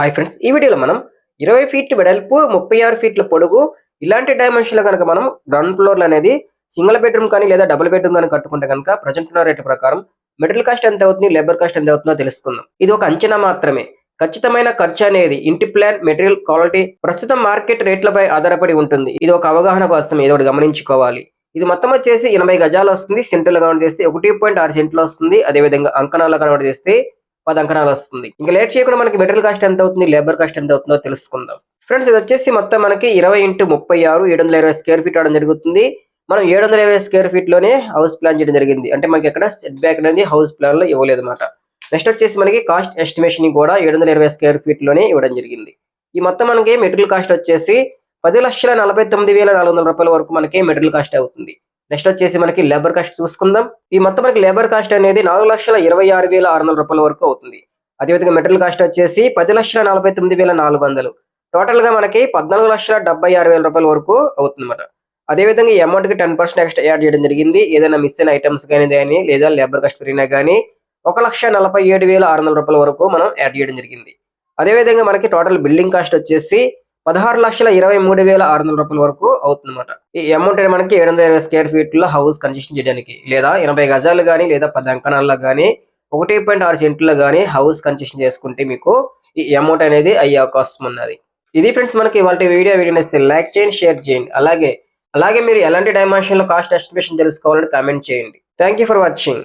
Hi friends ఈ వీడియోలో మనం ఇరవై ఫీట్ వెడల్పు ముప్పై ఆరు ఫీట్ల పొడుగు ఇలాంటి డైమెన్షన్లో కనుక మనం గ్రౌండ్ ఫ్లోర్లు అనేది సింగిల్ బెడ్రూమ్ కానీ లేదా డబుల్ బెడ్రూమ్ కానీ కట్టుకుంటే కనుక ప్రజెంట్ ఉన్న రేటు ప్రకారం మెటీరియల్ కాస్ట్ ఎంత అవుతుంది లేబర్ కాస్ట్ ఎంత అవుతుందో తెలుసుకుందాం. ఇది ఒక అంచనా మాత్రమే. ఖచ్చితమైన ఖర్చు అనేది ఇంటి ప్లాన్ మెటీరియల్ క్వాలిటీ ప్రస్తుతం మార్కెట్ రేట్లపై ఆధారపడి ఉంటుంది. ఇది ఒక అవగాహన కోసం ఏదో ఒకటి గమనించుకోవాలి. ఇది మొత్తం వచ్చేసి ఎనభై గజాలు వస్తుంది. సెంటులు కనబడి చేస్తే ఒకటి పాయింట్ ఆరు సెంట్లు వస్తుంది. అదేవిధంగా అంకణాలు కనబడి చేస్తే పది అంకణాలు వస్తుంది. ఇంకా లేట్ చేయకుండా మనకి మెటీరియల్ కాస్ట్ ఎంత అవుతుంది? లేబర్ కాస్ట్ ఎంత అవుతుందో తెలుసుకుందాం. ఫ్రెండ్స్ ఇది వచ్చేసి మొత్తం మనకి ఇరవై ఇంటూ ముప్పై ఆరు ఏడు వందల ఇరవై స్క్వేర్ ఫీట్ అవడం జరుగుతుంది. మనం ఏడు వందల ఇరవై స్క్వేర్ ఫీట్లోనే హౌస్ ప్లాన్ చేయడం జరిగింది. అంటే మనకి ఎక్కడ సెట్ బ్యాక్ అనేది హౌస్ ప్లాన్లో ఇవ్వలేదు అనమాట నెక్స్ట్ వచ్చేసి మనకి కాస్ట్ ఎస్టిమేషన్ కూడా ఏడు వందల ఇరవై స్క్వేర్ ఫీట్లోనే ఇవ్వడం జరిగింది. ఈ మొత్తం మనకి మెటీరియల్ కాస్ట్ వచ్చేసి పది లక్షల నలభై తొమ్మిది వేల నాలుగు వందల రూపాయల వరకు మనకి మెటీరియల్ కాస్ట్ అవుతుంది. నెక్స్ట్ వచ్చేసి మనకి లేబర్ కాస్ట్ చూసుకుందాం. ఈ మొత్తం మనకి లేబర్ కాస్ట్ అనేది నాలుగు లక్షల ఇరవై ఆరు వేల ఆరు వందల రూపాయల వరకు అవుతుంది. అదేవిధంగా మెటీరియల్ కాస్ట్ వచ్చేసి పది లక్షల నలభై తొమ్మిది వేల నాలుగు వందలు. టోటల్గా మనకి పద్నాలుగు లక్షల డెబ్బై ఆరు వేల రూపాయల వరకు అవుతుంది అనమాట అదేవిధంగా ఈ అమౌంట్కి టెన్ పర్సెంట్ ఎక్స్ట్రా యాడ్ చేయడం జరిగింది. ఏదైనా మిస్ అయిన ఐటమ్స్ కానీ కానీ లేదా లేబర్ కాస్ట్ పెరిగినా కానీ ఒక లక్ష నలభై ఏడు వేల ఆరు వందల రూపాయల వరకు మనం యాడ్ చేయడం జరిగింది. అదేవిధంగా మనకి టోటల్ బిల్డింగ్ కాస్ట్ వచ్చేసి పదహారు లక్షల ఇరవై మూడు వేల ఆరు వందల రూపాయల వరకు అవుతుందన్నమాట. ఈ అమౌంట్ అనేది మనకి ఏడు వందల ఇరవై స్క్వేర్ ఫీట్లో హౌస్ కన్స్ట్రక్షన్ చేయడానికి లేదా ఎనభై గజాలు కానీ లేదా పది అంకణాల్లో కానీ ఒకటి పాయింట్ ఆరు సెంట్లో కానీ హౌస్ కన్స్ట్రక్షన్ చేసుకుంటే మీకు ఈ అమౌంట్ అనేది అయ్యే అవకాశం ఉన్నది. ఇది ఫ్రెండ్స్ మనకి ఇవాళ వీడియో వీడియో నచ్చితే లైక్ చేయండి షేర్ చేయండి. అలాగే అలాగే మీరు ఎలాంటి డైమెన్షన్లో కాస్ట్ ఎస్టిమేషన్ తెలుసుకోవాలని కామెంట్ చేయండి. Thank for watching